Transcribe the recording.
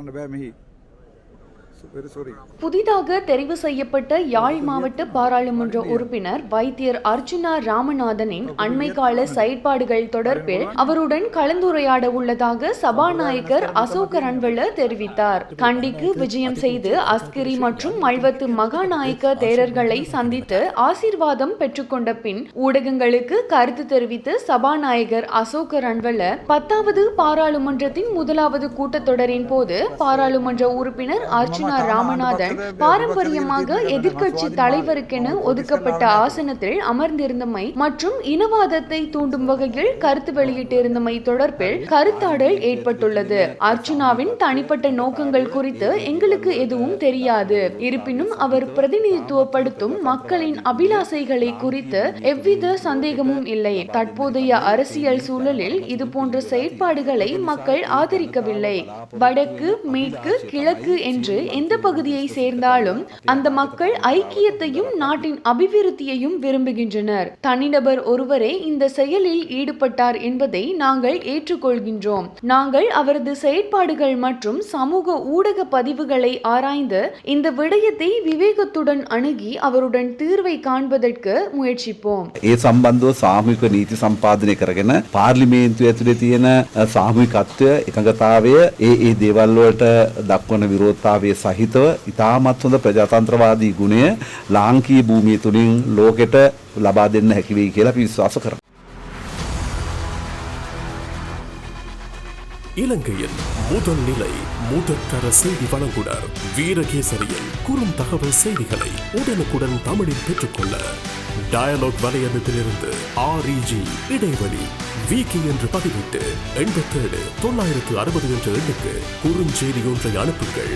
Kanda Bamihi. புதிதாக தெரிவு செய்யப்பட்ட யாழ் மாவட்ட பாராளுமன்ற உறுப்பினர் வைத்தியர் அர்ச்சுனா ராமநாதனின் அண்மை கால செயற்பாடுகள் தொடர்பில் அவருடன் கலந்துரையாட உள்ளதாக சபாநாயகர் அசோக ரன்வெல தெரிவித்தார். கண்டிக்கு விஜயம் செய்து அஸ்கிரி மற்றும் மல்வத்து மகாநாயக்க தேரர்களை சந்தித்து ஆசீர்வாதம் பெற்றுக்கொண்ட பின் ஊடகங்களுக்கு கருத்து தெரிவித்து சபாநாயகர் அசோக ரன்வெல பத்தாவது பாராளுமன்றத்தின் முதலாவது கூட்டத்தொடரின் போது பாராளுமன்ற உறுப்பினர் அர்ச்சுனா ராமநாதன் பாரம்பரியமாக எதிர்க்கட்சி தலைவருக்கென ஒதுக்கப்பட்ட ஆசனத்தில் அமர்ந்திருந்தமை மற்றும் இனவாதத்தை தூண்டும் வகையில் கருத்து வெளியிட்டிருந்தமை தொடர்பில் கருத்தாடல் ஏற்பட்டுள்ளது. அர்ச்சுனாவின் தனிப்பட்ட நோக்கங்கள் குறித்து எங்களுக்கு எதுவும் தெரியாது. இருப்பினும் அவர் பிரதிநிதித்துவப்படுத்தும் மக்களின் அபிலாசைகளை குறித்து எவ்வித சந்தேகமும் இல்லை. தற்போதைய அரசியல் சூழலில் இது போன்ற செயற்பாடுகளை மக்கள் ஆதரிக்கவில்லை. வடக்கு மேற்கு கிழக்கு என்று எந்த பகுதியை சேர்ந்தாலும் அந்த மக்கள் ஐக்கியத்தையும் நாட்டின் அபிவிருத்தியையும் விரும்புகின்றனர் தனிநபர் ஒருவரே இந்த செயலில் ஈடுபட்டார் என்பதை நாங்கள் ஏற்றுக்கொள்கின்றோம் நாங்கள் அவரது செயற்பாடுகள் மற்றும் சமூக ஊடக பதிவுகளை ஆராய்ந்து இந்த விடயத்தை விவேகத்துடன் அணுகி அவருடன் தீர்வை காண்பதற்கு முயற்சிப்போம் ඒ සම්බන්ධව සාමූහික නීති සම්පාදනය කරගෙන පාර්ලිමේන්තුව ඇතුලේ තියෙන අ, සාමූහිකත්වය එකඟතාවය ඒ ඒ දේවල් වලට දක්වන විරෝධතාවය සහිතව ඉතාමත් හොඳ ප්‍රජාතන්ත්‍රවාදී ගුණය ලාංකීය භූමිය තුලින් ලෝකෙට ලබා දෙන්න හැකි වෙයි කියලා අපි විශ්වාස කරනවා. இலங்கையின் முதல் நிலை முதற்கர செய்தி வழங்குனர் வீரகேசரியில் குறும் தகவல் செய்திகளை உடனுக்குடன் தமிழில் பெற்றுக்கொள்ள டயலாக் வலையமைப்பிலிருந்து ஆர்இஜி இடைவெளி விகி என்று பதிவிட்டு எண்பத்தேழு தொள்ளாயிரத்து அறுபது என்ற எண்ணுக்கு குறுஞ்செய்தி ஒன்றை அனுப்புங்கள்